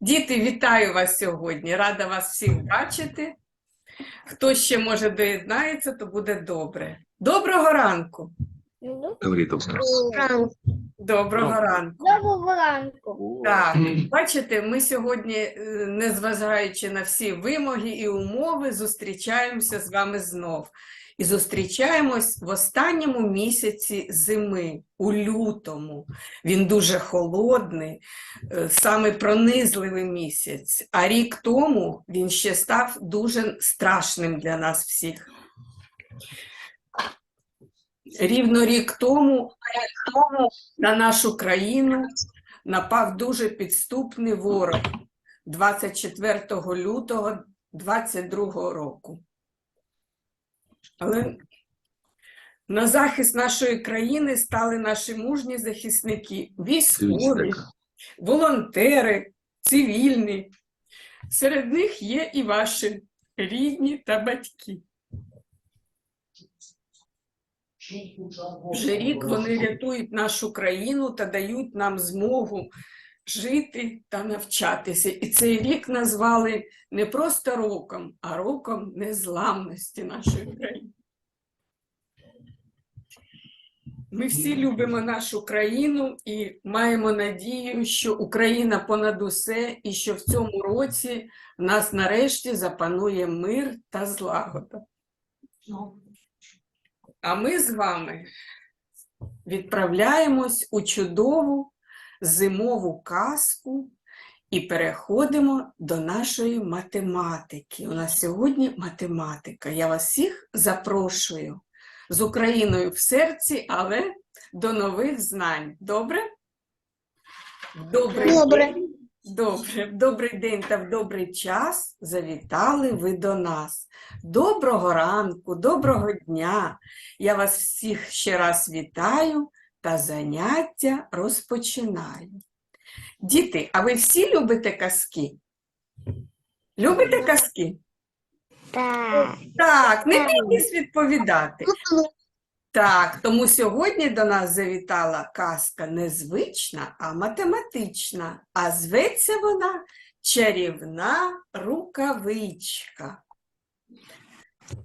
Діти, вітаю вас сьогодні. Рада вас всіх бачити. Хто ще може доєднається, то буде добре. Доброго ранку. Говорит Ранку. Доброго Доброго. ранку. Доброго ранку. Так, бачите, ми сьогодні, е, незважаючи на всі вимоги і умови, зустрічаємося з вами знов. І зустрічаємось в останньому місяці зими, у лютому. Він дуже холодний, е, саме пронизливий місяць. А рік тому він ще став дуже страшним для нас всіх. Рівно рік тому, тому на нашу країну напав дуже підступний ворог 24 лютого 22 року. Але на захист нашої країни стали наші мужні захисники, військові, волонтери, цивільні. Серед них є і ваші рідні та батьки. Вже рік вони рятують нашу країну та дають нам змогу жити та навчатися. І цей рік назвали не просто роком, а роком незламності нашої країни. Ми всі любимо нашу країну і маємо надію, що Україна понад усе, і що в цьому році в нас нарешті запанує мир та злагода. А ми з вами відправляємось у чудову зимову казку і переходимо до нашої математики. У нас сьогодні математика. Я вас всіх запрошую з Україною в серці, але до нових знань. Добре? Добрий Добре. день. Добре, в добрий день та в добрий час завітали ви до нас. Доброго ранку, доброго дня. Я вас всіх ще раз вітаю та заняття розпочинаю. Діти, а ви всі любите казки? Любите казки? Так. Так, не бійтесь відповідати. Так, тому сьогодні до нас завітала казка незвична, а математична, а зветься вона Чарівна рукавичка.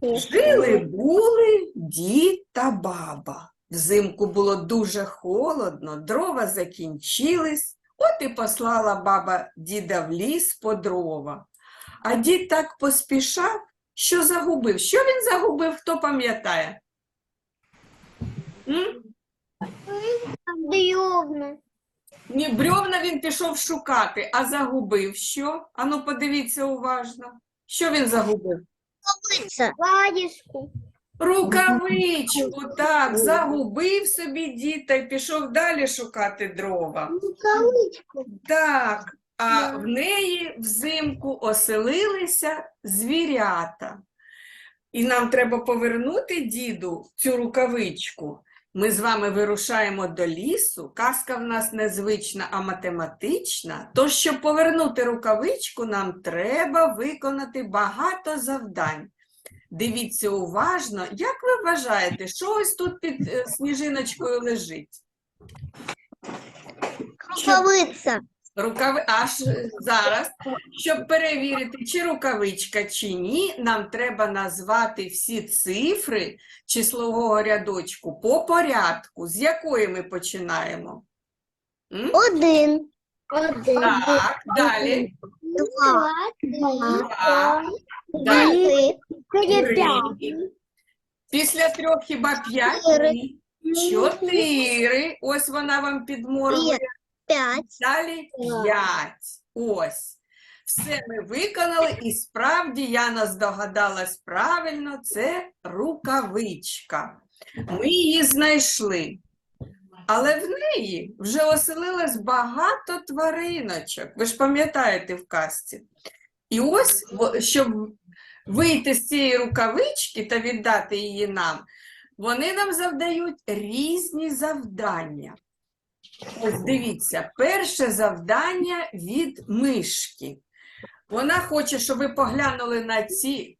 Жили були дід та баба. Взимку було дуже холодно, дрова закінчились, от і послала баба діда в ліс по дрова. А дід так поспішав, що загубив. Що він загубив, хто пам'ятає? Дрібно. Ні, брьовна він пішов шукати, а загубив що? Ану, подивіться уважно. Що він загубив? Вадішку. Рукавичку, так, загубив собі дід та й пішов далі шукати дрова. Рукавичку. Так, а в неї взимку оселилися звірята. І нам треба повернути діду цю рукавичку. Ми з вами вирушаємо до лісу. Казка в нас незвична, а математична. Тож, щоб повернути рукавичку, нам треба виконати багато завдань. Дивіться уважно, як ви вважаєте, що ось тут під е, сніжиночкою лежить? Рукавиця. Рукави... Аж зараз, щоб перевірити, чи рукавичка, чи ні, нам треба назвати всі цифри числового рядочку по порядку. З якої ми починаємо? М? Один. Один. Так, далі. Два. Два. Далі. Три. Три. Після трьох хіба п'ять? Чотири. Чотири. Ось вона вам підморгує. П'ять. Далі. 5. Ось. Все ми виконали, і справді Яна здогадалась правильно, це рукавичка. Ми її знайшли. Але в неї вже оселилось багато твариночок. Ви ж пам'ятаєте в казці. І ось, щоб вийти з цієї рукавички та віддати її нам, вони нам завдають різні завдання. Ось дивіться, перше завдання від мишки. Вона хоче, щоб ви поглянули на ці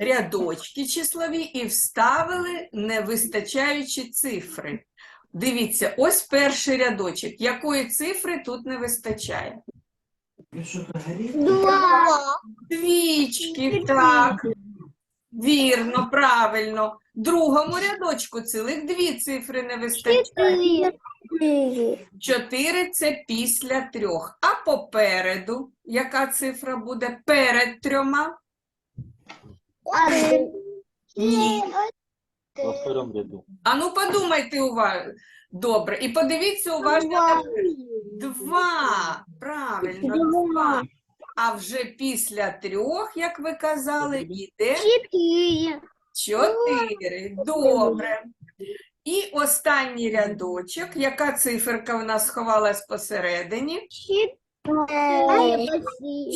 рядочки числові і вставили невистачаючі цифри. Дивіться, ось перший рядочок. Якої цифри тут не вистачає? Два. Двічки, так. Вірно, правильно. Другому рядочку цілих дві цифри не вистачає. Чотири це після трьох. А попереду яка цифра буде перед трьома? Один. Ні. Во втором ряду. А ну подумайте уважно. Добре. І подивіться уважно. на Два. Правильно, два. А вже після трьох, як ви казали, йде Четыре. чотири. Добре. І останній рядочок. Яка циферка в нас сховалась посередині?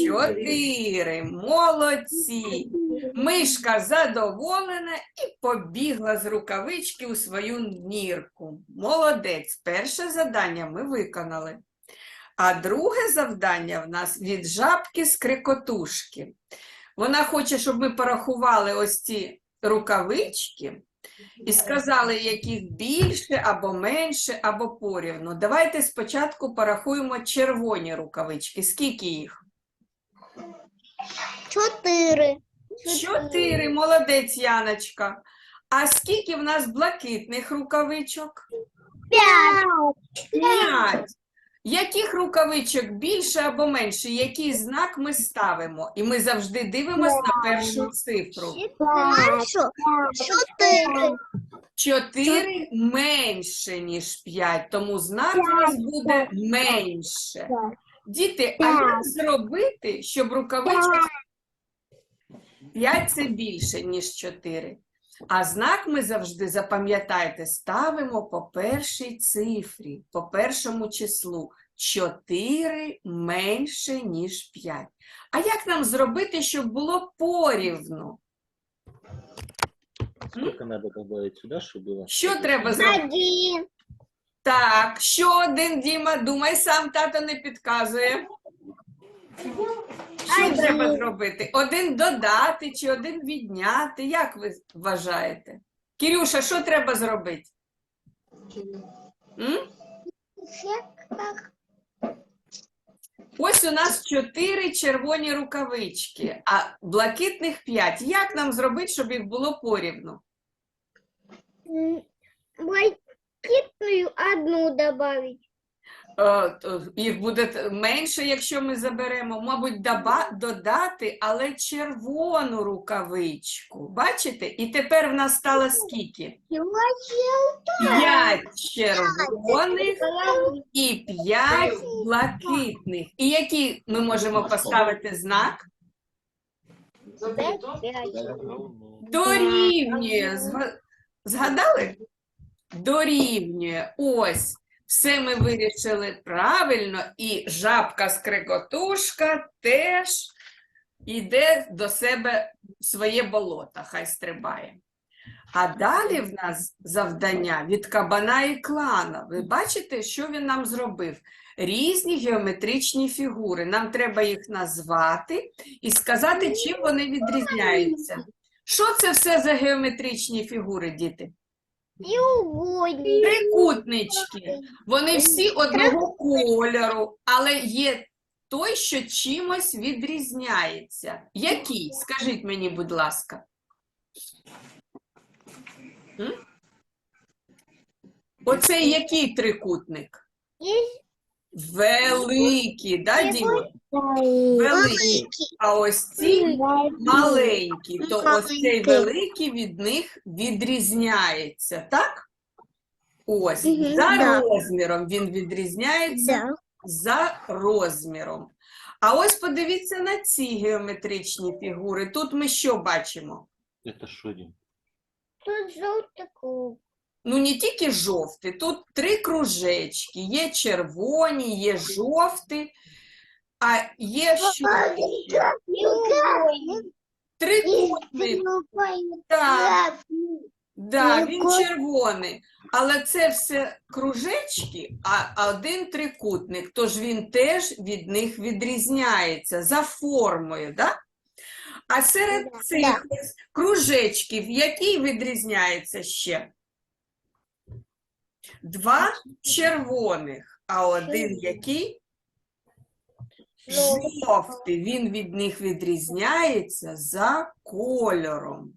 Чотири. Молодці. Мишка задоволена і побігла з рукавички у свою нірку. Молодець. Перше завдання ми виконали. А друге завдання в нас від жабки з крикотушки. Вона хоче, щоб ми порахували ось ці рукавички і сказали, яких більше або менше, або порівну. Давайте спочатку порахуємо червоні рукавички. Скільки їх? Четыре. Чотири, молодець, Яночка. А скільки в нас блакитних рукавичок? Пять. П'ять. Яких рукавичок більше або менше? Який знак ми ставимо? І ми завжди дивимося на першу цифру. Хорошо. Четыре. Чотири менше, ніж п'ять, тому знак у нас буде менше. Діти, а як зробити, щоб рукавичок 5 це більше, ніж 4? А знак ми завжди, запам'ятайте, ставимо по першій цифрі, по першому числу. 4 менше, ніж 5. А як нам зробити, щоб було порівну? Сколько надо добавить сюда, чтобы было? Що треба зробити? Один. Так, що один, Діма? Думай сам, тато не підказує. Що треба зробити? Один додати чи один відняти? Як ви вважаєте? Кирюша, що треба зробити? М? Ось у нас чотири червоні рукавички, а блакитних п'ять. Як нам зробити, щоб їх було порівну? Блакитную одну добавить. Е, Їх буде менше, якщо ми заберемо, мабуть, додати, але червону рукавичку. Бачите? І тепер в нас стало скільки? П'ять червоних і п'ять блакитних. І який ми можемо поставити знак? Дорівнює. Згадали? Дорівнює. Ось. Все ми вирішили правильно, і жабка скрикотушка теж йде до себе в своє болото, хай стрибає. А далі в нас завдання від кабана і клана. Ви бачите, що він нам зробив? Різні геометричні фігури. Нам треба їх назвати і сказати, чим вони відрізняються. Що це все за геометричні фігури, діти? Треугольник. Трикутнички. Вони всі одного кольору, але є той, що чимось відрізняється. Який? Скажіть мені, будь ласка. М? Оцей який трикутник? Есть Великий, да, Діма? Великий. А ось ці маленькі, то ось цей великий від них відрізняється, так? Ось, за розміром він відрізняється за розміром. А ось подивіться на ці геометричні фігури. Тут ми що бачимо? Это что, Дим? Тут желтый круг. Ну, не тільки жовтий, тут три кружечки. Є червоні, є жовті, а є що? ще? Трикутник. Так. Да, він червоний, але це все кружечки, а один трикутник, тож він теж від них відрізняється за формою, да? А серед цих кружечків, який відрізняється ще? Два червоних, а один який? Жовтий, він від них відрізняється за кольором.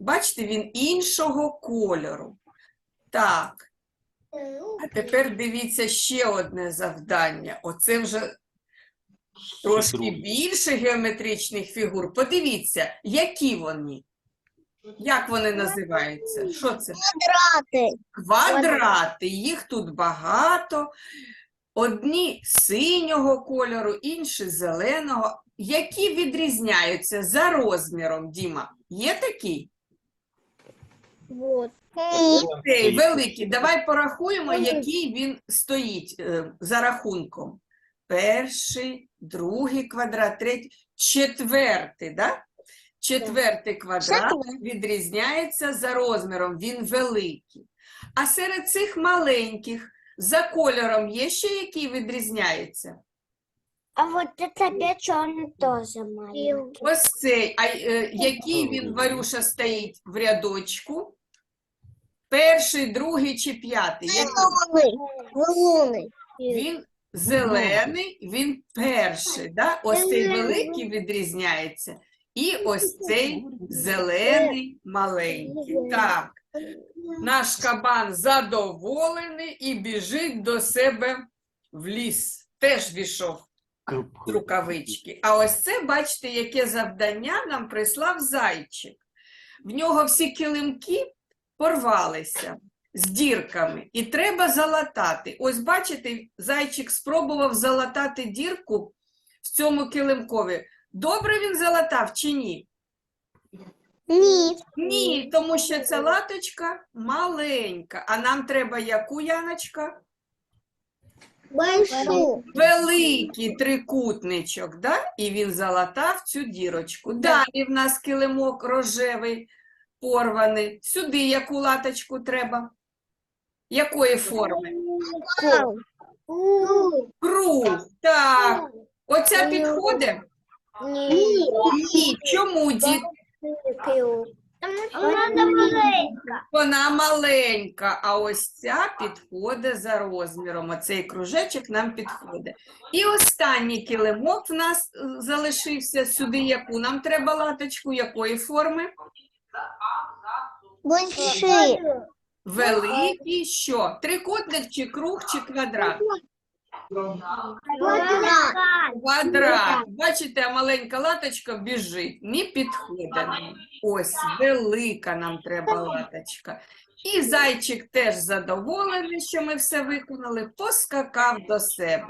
Бачите, він іншого кольору. Так, а тепер дивіться ще одне завдання. Оце вже трошки більше геометричних фігур. Подивіться, які вони. Як вони називаються? Що це? Квадраты. Квадрати, їх тут багато. Одні синього кольору, інші зеленого. Які відрізняються за розміром, Діма? Є такі? Вот. Цей великий. Давай порахуємо, який він стоїть е, за рахунком. Перший, другий квадрат, третій, четвертий, да? Четвертий квадрат відрізняється за розміром, він великий. А серед цих маленьких за кольором є ще які відрізняються? А вот это опять он тоже маленький. Ось цей, а е, який він, Варюша, стоїть в рядочку? Перший, другий чи п'ятий? Який? Луны. Він зелений, він перший. Да? Ось цей великий відрізняється. І ось цей зелений маленький. Так, наш кабан задоволений і біжить до себе в ліс. Теж війшов рукавички. А ось це, бачите, яке завдання нам прислав зайчик. В нього всі килимки порвалися з дірками, і треба залатати. Ось бачите, зайчик спробував залатати дірку в цьому килимкові. Добре він залатав чи ні? Нет. Ні, тому що ця латочка маленька. А нам треба яку яночка? Большой. Великий трикутничок, да? і він залатав цю дірочку. Далі в нас килимок рожевий, порваний. Сюди яку латочку треба? Якої форми? Круг. Так. Оця підходить? Ні. Чому, дід? Надо маленько. Вона маленька, а ось ця підходить за розміром. Оцей кружечок нам підходить. І останній килимок в нас е, залишився сюди яку? Нам треба латочку якої форми? Большие. Великий що? Трикутник чи круг, чи квадрат? Квадрат. Квадрат. Бачите, маленька латочка біжить. Не підходить нам. Ось, велика нам треба латочка. І зайчик теж задоволений, що ми все виконали, поскакав до себе.